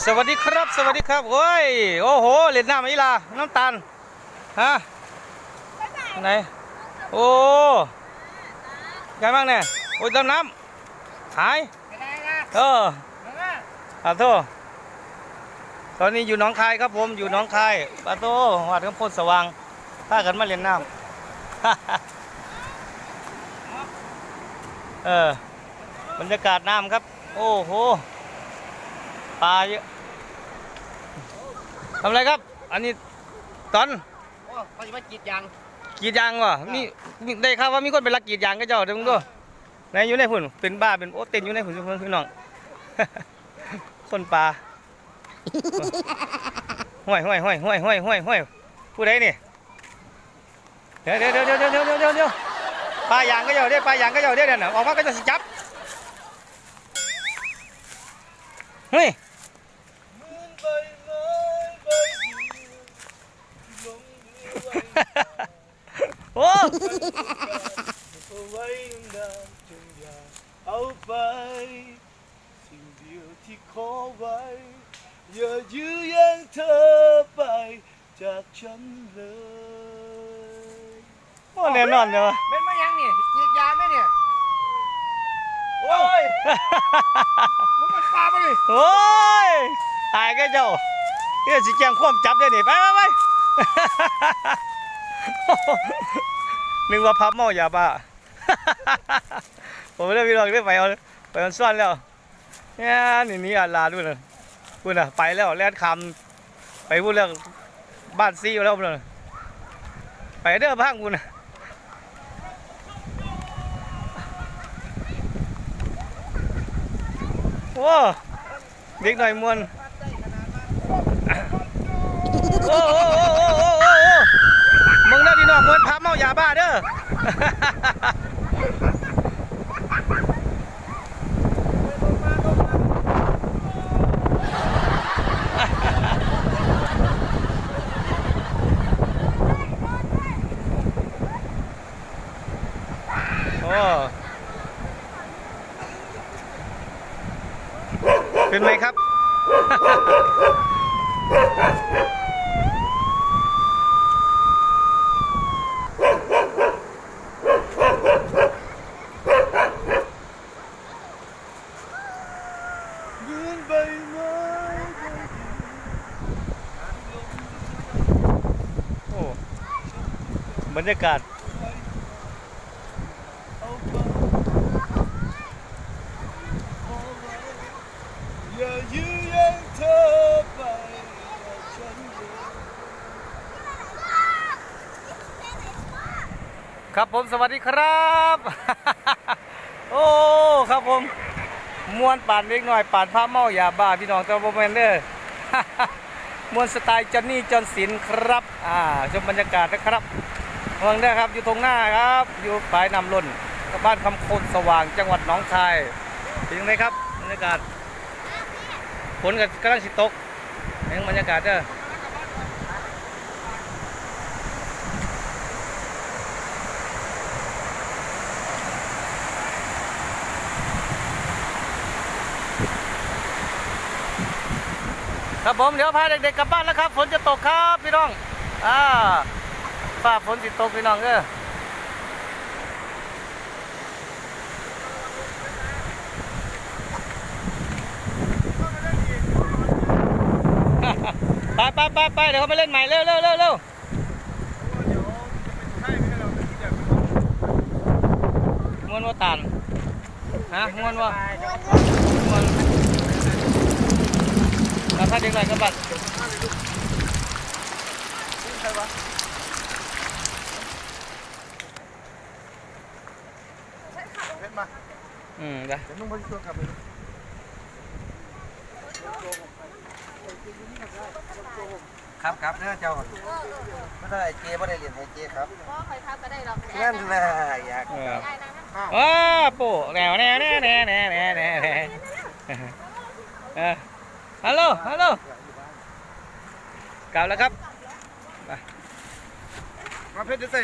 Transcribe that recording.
สวัสดีครับ สวัสดีครับโอ้ยโอ้โหเล่นน้ำอีลาน้ำตาลฮะไหนโอ้ไงบ้างเนี่ยโอ้ยดำน้ำหายเอออาโทษตอนนี้อยู่หนองคายครับผมอยู่หนองคายปาโตวัดกำพลสว่างพากันมาเล่นน้ำเออบรรยากาศน้ำครับ โอ้โห ปลาเยอะทำไรครับ อันนี้ตอนโอ้เขาจะมากีดยางกีดยางวะมีมีได้ครับว่ามีคนไปลักกีดยางก็เจ้าเดี๋ยวมึงดูในอยู่ในหุ่นเป็นบ้าเป็นโอ้เต้นอยู่ในหุ่นเพื่อนพี่น้อง คนปลาห่วยห่วยห่วยห่วยห่วยห่วยห่วยผู้ใดนี่เดี๋ยวเดี๋ยวเดี๋ยวเดี๋ยวเดี๋ยวเดี๋ยวเดี๋ยวปลาหยางก็เจ้าเดี๋ยวปลาหยางก็เจ้าเดี๋ยวเดี๋ยวออกมาก็จะสิจับเฮ้ย โอ้ไว้นานๆจนอยากเอาไป สิ่งเดียวที่ขอไว้ อย่ายื้อแย่งเธอไป จากฉันเลยโอ้แน่นอนเลยวะเป็นมายังนี่กรีดยางไหมเนี่ย โอ้ยมึงมันปลาไปดิโอ้ยตายก็เจ้าเดี๋ยวสิแจ้งความจับได้นี่ไปไปไป นึกว่าพับเมายาบ้า ผมไม่ได้พี่ลองได้ไปเอาไปมันซ่อนแล้วเนี่ยนี่นี่อาลาด้วยนะพูดนะไปแล้วแล่นคำไปพูดเรื่องบ้านซี่แล้วพูดนะไปเด้อพังพูดนะโอ้เด็กหน่อยมวนโอ้โอ้โอ้มึงเด้อดีน้องมวนพับเมา ยาบ้าเด้อเป็นไหมครับ ยืนใบไม้ใบ โอ้ บรรยากาศครับผมสวัสดีครับ โอ้ครับผมมวนป่านเล็กน้อยป่านพระเมายาบ้าพี่น้องตัวโบแมนเดอร์มวนสไตล์จอนนี่จอนสินครับ อ่าชมบรรยากาศนะครับ เมืองเด้ครับอยู่ตรงหน้าครับ อยู่ปลายนำล้นบ้านคำโคนสว่างจังหวัดหนองคายเป็นยังไงครับบรรยากาศฝนกับกำลังสิตกเห็นบรรยากาศเด้อครับผมเดี๋ยวพาเด็กๆกลับบ้านแล้วครับฝนจะตกครับพี่น้องอ่า ฟ้าฝนสิดตกพี่น้องเด้อไปไปไปไปเดี๋ยวเขามาเล่นใหม่เร็วเร็วเร็วเร็วมวนว่าตันฮะมวนว่ามวนแล้วพาเด็กหนกลับบ้ เห็นมาอืมได้เดี๋ยวนุ่งพอดีตัวกลับไปครับครับเนี่ยเจ้าไม่ได้เจไม่ได้เรียนไอเจครับก็คอยทักก็ได้หรอกนั่นแหละอยากเออได้นะนะว้าปู่แนวแนวแนวแนวแนวแนวแนวแนวเออฮัลโหลฮัลโหลกลับแล้วครับมาเพชรจะใส่